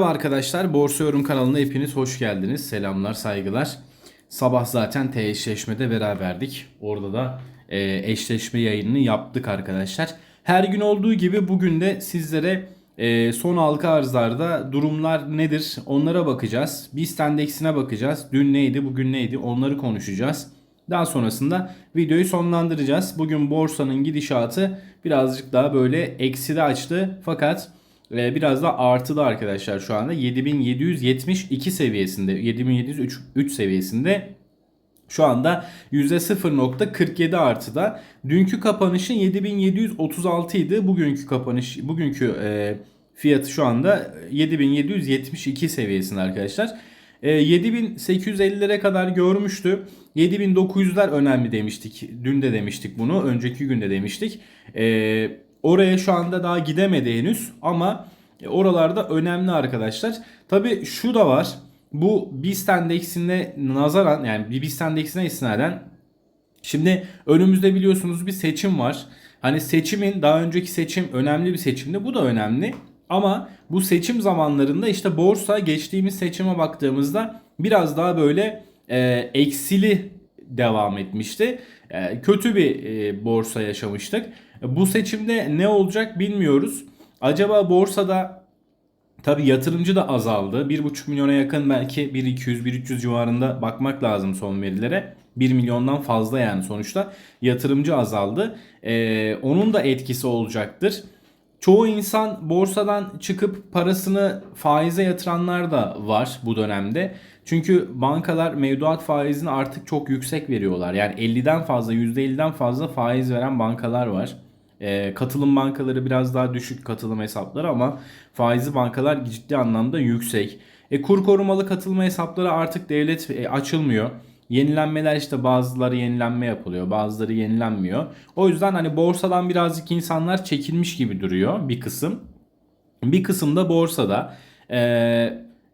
Merhaba arkadaşlar, Borsa Yorum kanalına hepiniz hoş geldiniz. Selamlar, saygılar. Sabah zaten T eşleşmede beraberdik. Orada da e, eşleşme yayınını yaptık arkadaşlar. Her gün olduğu gibi bugün de sizlere e, son halka arzlarda durumlar nedir onlara bakacağız. BIST endeksine bakacağız. Dün neydi, bugün neydi onları konuşacağız. Daha sonrasında videoyu sonlandıracağız. Bugün borsanın gidişatı birazcık daha böyle ekside açtı. Fakat biraz da artıda arkadaşlar şu anda 7772 seviyesinde 7703 seviyesinde şu anda %0.47 artıda. Dünkü kapanışın 7736 idi. Bugünkü kapanış bugünkü e, fiyatı şu anda 7772 seviyesinde arkadaşlar. E, 7850'lere kadar görmüştü. 7900'ler önemli demiştik. Dün de demiştik bunu. Önceki günde demiştik. E, oraya şu anda daha gidemedi henüz ama oralarda önemli arkadaşlar. Tabi şu da var. Bu BIST endeksine nazaran yani BIST endeksine istinaden şimdi önümüzde biliyorsunuz bir seçim var. Hani seçimin daha önceki seçim önemli bir seçimdi. Bu da önemli. Ama bu seçim zamanlarında işte borsa geçtiğimiz seçime baktığımızda biraz daha böyle e, eksili devam etmişti. E, kötü bir e, borsa yaşamıştık. Bu seçimde ne olacak bilmiyoruz. Acaba borsada tabi yatırımcı da azaldı. 1,5 milyona yakın belki 1.200-1.300 civarında bakmak lazım son verilere. 1 milyondan fazla yani sonuçta yatırımcı azaldı. Ee, onun da etkisi olacaktır. Çoğu insan borsadan çıkıp parasını faize yatıranlar da var bu dönemde. Çünkü bankalar mevduat faizini artık çok yüksek veriyorlar. Yani 50'den fazla %50'den fazla faiz veren bankalar var. E, katılım bankaları biraz daha düşük katılım hesapları ama faizli bankalar ciddi anlamda yüksek. E, kur korumalı katılma hesapları artık devlet e, açılmıyor. Yenilenmeler işte bazıları yenilenme yapılıyor bazıları yenilenmiyor. O yüzden hani borsadan birazcık insanlar çekilmiş gibi duruyor bir kısım. Bir kısım da borsada. E,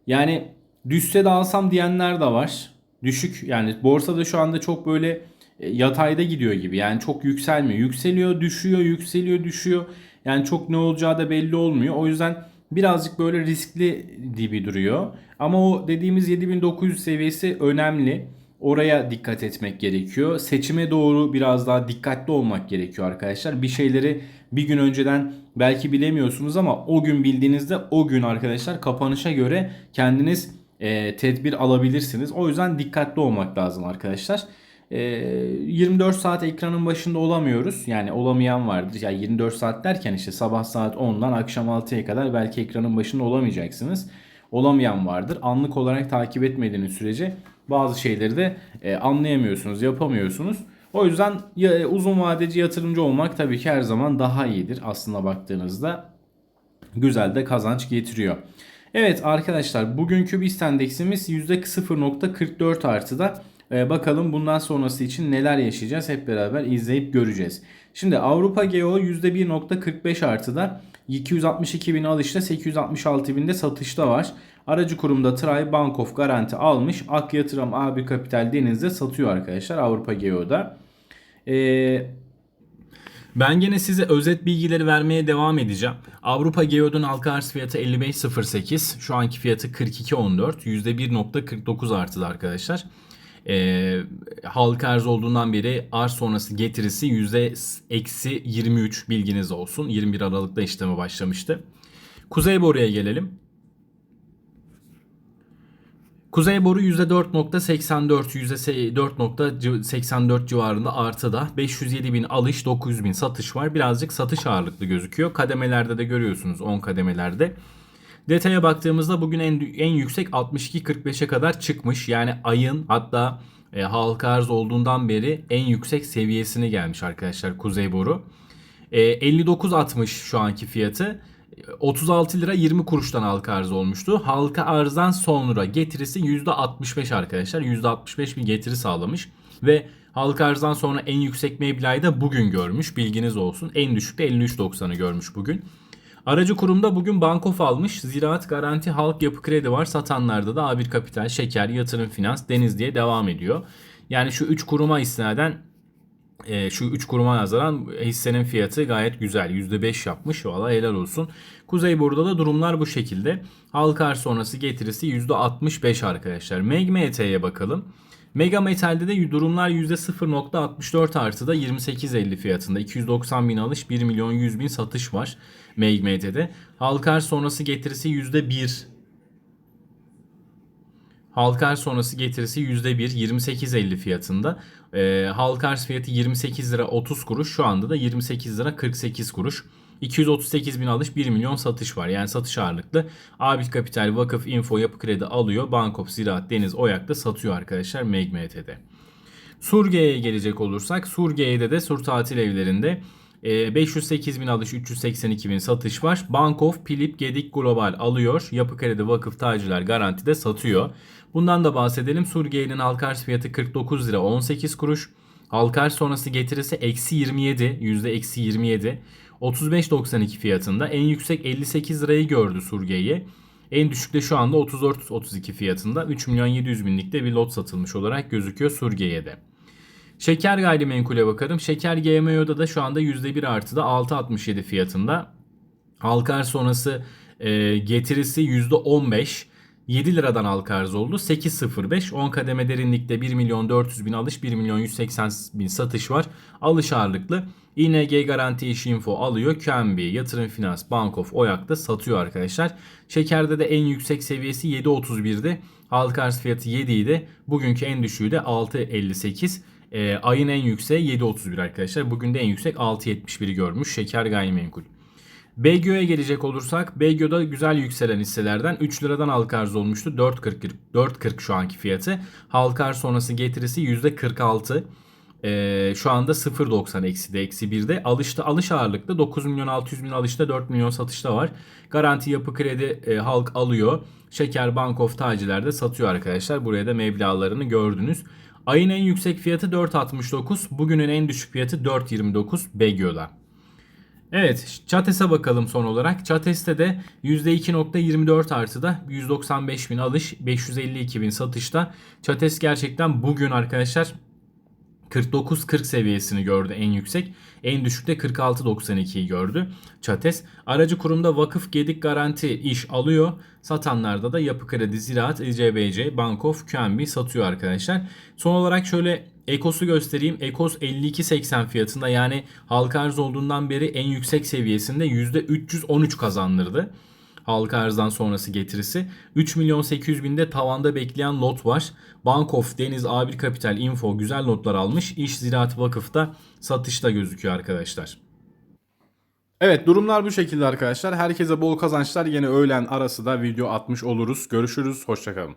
yani düşse de alsam diyenler de var. Düşük yani borsada şu anda çok böyle yatayda gidiyor gibi. Yani çok yükselmiyor. Yükseliyor, düşüyor, yükseliyor, düşüyor. Yani çok ne olacağı da belli olmuyor. O yüzden birazcık böyle riskli gibi duruyor. Ama o dediğimiz 7900 seviyesi önemli. Oraya dikkat etmek gerekiyor. Seçime doğru biraz daha dikkatli olmak gerekiyor arkadaşlar. Bir şeyleri bir gün önceden belki bilemiyorsunuz ama o gün bildiğinizde o gün arkadaşlar kapanışa göre kendiniz e, tedbir alabilirsiniz. O yüzden dikkatli olmak lazım arkadaşlar. 24 ee, saat ekranın başında olamıyoruz. Yani olamayan vardır. Yani 24 saat derken işte sabah saat 10'dan akşam 6'ya kadar belki ekranın başında olamayacaksınız. Olamayan vardır. Anlık olarak takip etmediğiniz sürece bazı şeyleri de e, anlayamıyorsunuz, yapamıyorsunuz. O yüzden uzun vadeci yatırımcı olmak tabii ki her zaman daha iyidir aslında baktığınızda. Güzel de kazanç getiriyor. Evet arkadaşlar bugünkü BIST endeksimiz %0.44 artıda. Ee, bakalım bundan sonrası için neler yaşayacağız hep beraber izleyip göreceğiz. Şimdi Avrupa Geo %1.45 artıda 262 bin alışta 866 binde satışta var. Aracı kurumda Tray Bank of Garanti almış. Ak Yatırım A1 Kapital Deniz'de satıyor arkadaşlar Avrupa Geo'da. Ee, ben gene size özet bilgileri vermeye devam edeceğim. Avrupa Geo'dan halka arz fiyatı 55.08. Şu anki fiyatı 42.14. %1.49 artıdı arkadaşlar e, halka arz olduğundan beri arz sonrası getirisi yüzde eksi 23 bilginiz olsun. 21 Aralık'ta işleme başlamıştı. Kuzey boruya gelelim. Kuzey boru %4.84, %4.84 civarında artıda. 507 bin alış, 900 bin satış var. Birazcık satış ağırlıklı gözüküyor. Kademelerde de görüyorsunuz 10 kademelerde. Detaya baktığımızda bugün en, en yüksek 62.45'e kadar çıkmış. Yani ayın hatta e, halka arz olduğundan beri en yüksek seviyesini gelmiş arkadaşlar Kuzey Boru. E, 59.60 şu anki fiyatı. 36 lira 20 kuruştan halka arz olmuştu. Halka arzdan sonra getirisi %65 arkadaşlar. %65 bir getiri sağlamış. Ve halka arzdan sonra en yüksek Mevla'yı da bugün görmüş. Bilginiz olsun. En düşük de 53.90'ı görmüş bugün. Aracı kurumda bugün Bankof almış. Ziraat Garanti Halk Yapı Kredi var. Satanlarda da A1 Kapital, Şeker, Yatırım Finans, Deniz diye devam ediyor. Yani şu 3 kuruma istinaden e, şu 3 kuruma nazaran hissenin fiyatı gayet güzel. %5 yapmış. Valla helal olsun. Kuzey burada da durumlar bu şekilde. Halkar sonrası getirisi %65 arkadaşlar. MEGMT'ye bakalım. Mega Metal'de de durumlar %0.64 artıda 28.50 fiyatında. 290 bin alış 1 milyon 100 bin satış var MEGMT'de. Halkar sonrası getirisi %1 Halkar sonrası getirisi %1 28.50 fiyatında. Ee, Halkar fiyatı 28 lira 30 kuruş. Şu anda da 28 lira 48 kuruş. 238 bin alış 1 milyon satış var. Yani satış ağırlıklı. Abit Kapital, Vakıf, Info, Yapı Kredi alıyor. Bankop, Ziraat, Deniz, Oyak da satıyor arkadaşlar MEGMT'de. Surge'ye gelecek olursak Surge'de de Sur tatil evlerinde e, 508 bin alış 382 bin satış var. Bankof, Pilip, Gedik Global alıyor. Yapı Kredi, Vakıf, Tacirler Garanti'de satıyor. Bundan da bahsedelim. Surge'nin halka fiyatı 49 lira 18 kuruş. Halka sonrası getirisi eksi 27 yüzde eksi 27. 35.92 fiyatında. En yüksek 58 lirayı gördü Surge'ye. En düşük de şu anda 34.32 fiyatında 3 milyon 700 binlikte bir lot satılmış olarak gözüküyor Surge'ye Şeker gayrimenkule bakalım. Şeker GMO'da da şu anda %1 artıda 6.67 fiyatında. Halkar sonrası e, getirisi %15. 7 liradan halka arz oldu. 8.05 10 kademe derinlikte 1 milyon 400 bin alış 1 milyon 180 bin satış var. Alış ağırlıklı. ING Garanti İş Info alıyor. QNB, Yatırım Finans, Bankof, Oyak da satıyor arkadaşlar. Şekerde de en yüksek seviyesi 7.31'di. Halka arz fiyatı 7 idi. Bugünkü en düşüğü de 6.58. E, ayın en yükseği 7.31 arkadaşlar. Bugün de en yüksek 6.71'i görmüş. Şeker gayrimenkul. BGÖ'ye gelecek olursak BGÖ'da güzel yükselen hisselerden 3 liradan halka arz olmuştu. 4.40 4.40 şu anki fiyatı. Halka arz sonrası getirisi %46. Ee, şu anda 0.90 eksi de eksi 1'de. Alışta alış ağırlıklı 9 milyon 600 bin alışta 4 milyon satışta var. Garanti yapı kredi e, halk alıyor. Şeker Bankof tacilerde satıyor arkadaşlar. Buraya da meblağlarını gördünüz. Ayın en yüksek fiyatı 4.69. Bugünün en düşük fiyatı 4.29 BGÖ'da. Evet Chates'e bakalım son olarak. Chates'te de %2.24 artıda 195 bin alış 552 bin satışta. Chates gerçekten bugün arkadaşlar 49-40 seviyesini gördü en yüksek. En düşükte 46.92'yi gördü Çates. Aracı kurumda vakıf gedik garanti iş alıyor. Satanlarda da yapı kredi, ziraat, İCBC, Bankof, QNB satıyor arkadaşlar. Son olarak şöyle Ekos'u göstereyim. Ekos 52.80 fiyatında yani halka arz olduğundan beri en yüksek seviyesinde %313 kazandırdı halka arzdan sonrası getirisi. 3 milyon 800 binde tavanda bekleyen lot var. Bankof, Deniz, A1 Kapital, Info güzel notlar almış. İş Ziraat Vakıf'ta satışta gözüküyor arkadaşlar. Evet durumlar bu şekilde arkadaşlar. Herkese bol kazançlar. Yine öğlen arası da video atmış oluruz. Görüşürüz. Hoşçakalın.